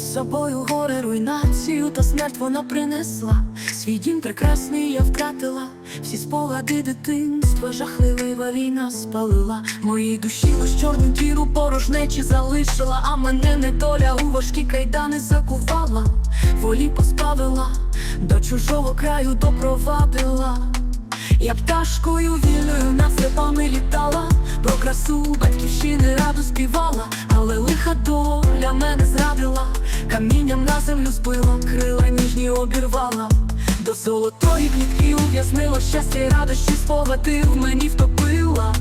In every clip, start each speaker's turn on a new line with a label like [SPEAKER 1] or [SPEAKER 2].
[SPEAKER 1] собою горе, руйнацію та смерть вона принесла. Свій дім прекрасний я втратила, всі спогади дитинства, жахлива війна спалила. Моїй душі лиш чорну діру порожнечі залишила, а мене недоля у важкі кайдани закувала, волі позбавила, до чужого краю допровадила. Я пташкою вільною над степами літала, про красу батьківщини раду співала, але лиха доля мене на землю збила, крила ніжні обірвала, до золотої клітки ув'язнила щастя й радощі спогади в мені втопила.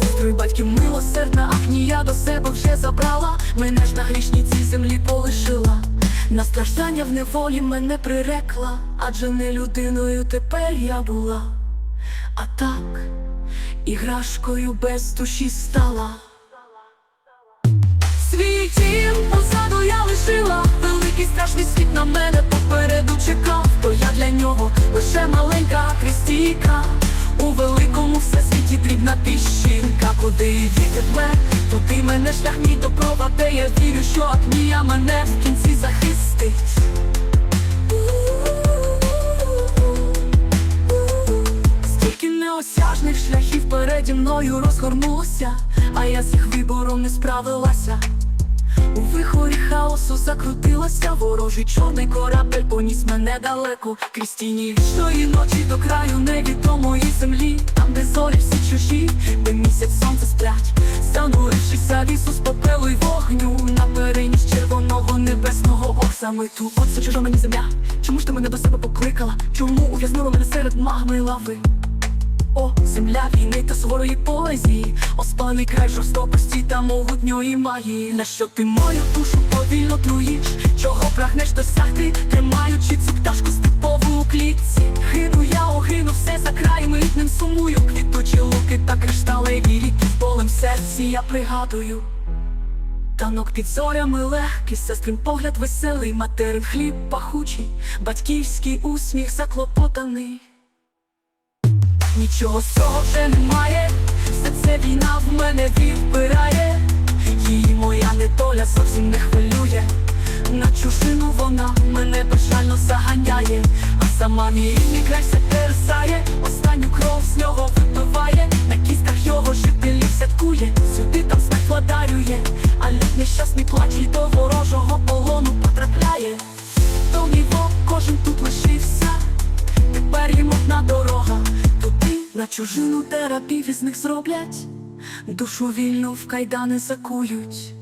[SPEAKER 1] Сестру й батьків милосердна, ах ні я до себе вже забрала, мене ж на грішній землі полишила. На страждання в неволі мене прирекла, адже не людиною тепер я була, а так іграшкою без душі стала. Свій на мене попереду чекав, то я для нього лише маленька крістійка. У великому всесвіті дрібна піщинка, куди вітер дме, туди мене шлях мій допроваде, я вірю, що атмія мене в кінці захистить. Стільки неосяжних шляхів переді мною розгорнулося, а я з їх вибором не справилася. У вихорі хаосу закрутилася, ворожий чорний корабель поніс мене далеко крізь тіні вічної ночі до краю невідомої землі, там, де зорі всі чужі, де місяць сонце сплять, занурившись завісу з попелу й вогню на перині червоного небесного ох, саме ту Оце чужа мені земля. Чому ж ти мене до себе покликала? Чому ув'язнила мене серед магми лави? О, земля війни та суворої поезії, оспаний край жорстокості та могутньої магії. На що ти мою душу повільно труїш? Чого прагнеш досягти, тримаючи цю пташку степову у клітці? Гину я огину, все за край митним сумую. Квітучі луки та кришталеві ріки в болем серці я пригадую. Танок під зорями легкий, сестрин погляд веселий, материн хліб пахучий, батьківський усміх заклопотаний. Нічого з немає, все це війна в мене відбирає, її моя недоля зовсім не хвилює. На чужину вона мене безжально заганяє, а сама мій рідний край все терзає, останню кров з нього випиває, на кістах терапів із них зроблять, душу вільну в кайдани закують.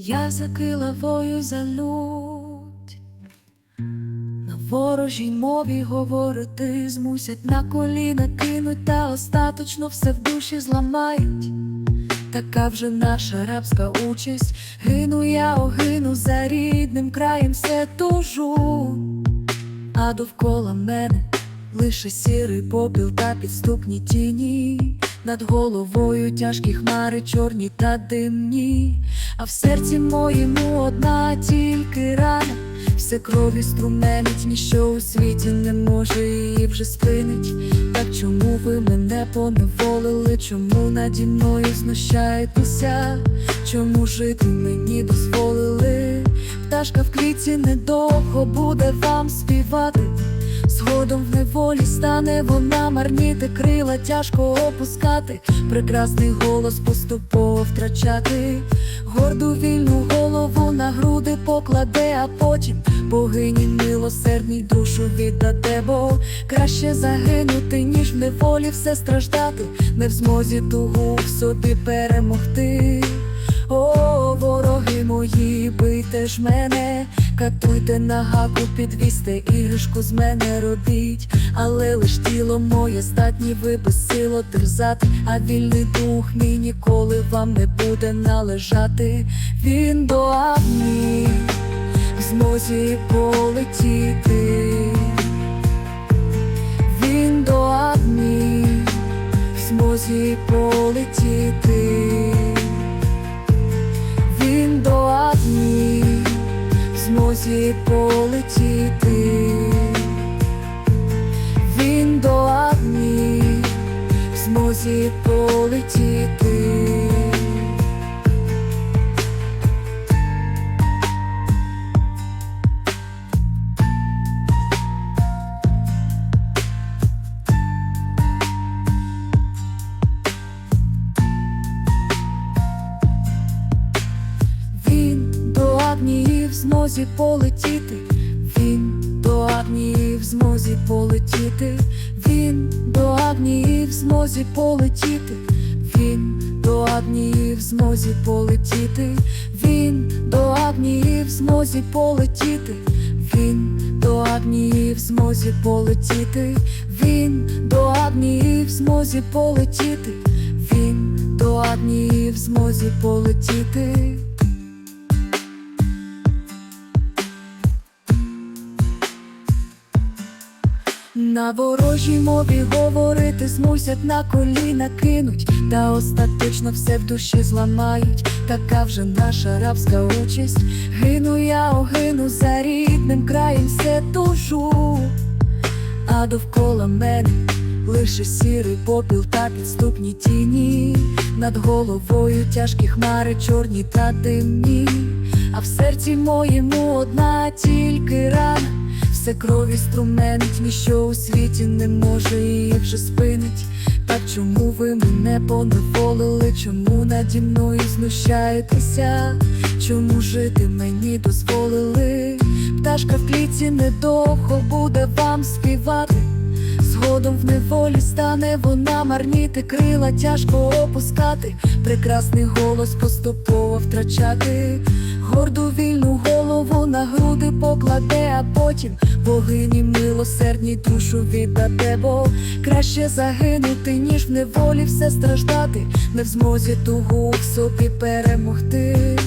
[SPEAKER 1] Я за килавою за лють, на ворожій мові говорити змусять на коліна кинуть, та остаточно все в душі зламають. Така вже наша рабська участь, гину я огину за рідним краєм все тужу, а довкола мене лише сірий попіл та підступні тіні. Над головою тяжкі хмари, чорні та димні, а в серці моєму одна тільки рана, все крові струменить, ніщо у світі не може її вже спинить. Так чому ви мене поневолили? Чому наді мною знущаєтеся? Чому жити мені дозволили? Пташка в квіті недовго буде вам співати. Згодом в неволі стане вона марніти, крила тяжко опускати, прекрасний голос поступово втрачати, горду вільну голову на груди покладе, а потім богині милосердній душу віддаде, бо краще загинути, ніж в неволі все страждати, не в змозі тугу в собі перемогти. О, вороги мої, бийте ж мене, катуйте на гаку, підвісти іграшку з мене робіть, але лиш тіло моє статні ви безсило терзати, а вільний дух мій ніколи вам не буде належати. Він до авні змозі полетіти. Змозі полетіти, він до Агнії в змозі полетіти, він до Агнії в змозі полетіти, він до Агнії в змозі полетіти, він до Агнії в змозі полетіти, він до Агнії в змозі полетіти, він до Агнії змозі полетіти, він до Агнії в змозі полетіти. На ворожій мові говорити змусять на коліна кинуть, та остаточно все в душі зламають. Така вже наша рабська участь. Гину я огину за рідним краєм все тужу, а довкола мене лише сірий попіл та підступні тіні. Над головою тяжкі хмари, чорні та димні, а в серці моєму одна тільки рана. Все крові струменить, ніщо у світі не може її вже спинить. Так чому ви мене поневолили? Чому наді мною знущаєтеся? Чому жити мені дозволили? Пташка в клітці недовго буде вам співати. Згодом в неволі стане вона марніти, крила тяжко опускати, прекрасний голос поступово втрачати, горду вільну на груди покладе, а потім богині милосердній душу віддаде, бо краще загинути, ніж в неволі все страждати, не в змозі тугу в собі перемогти.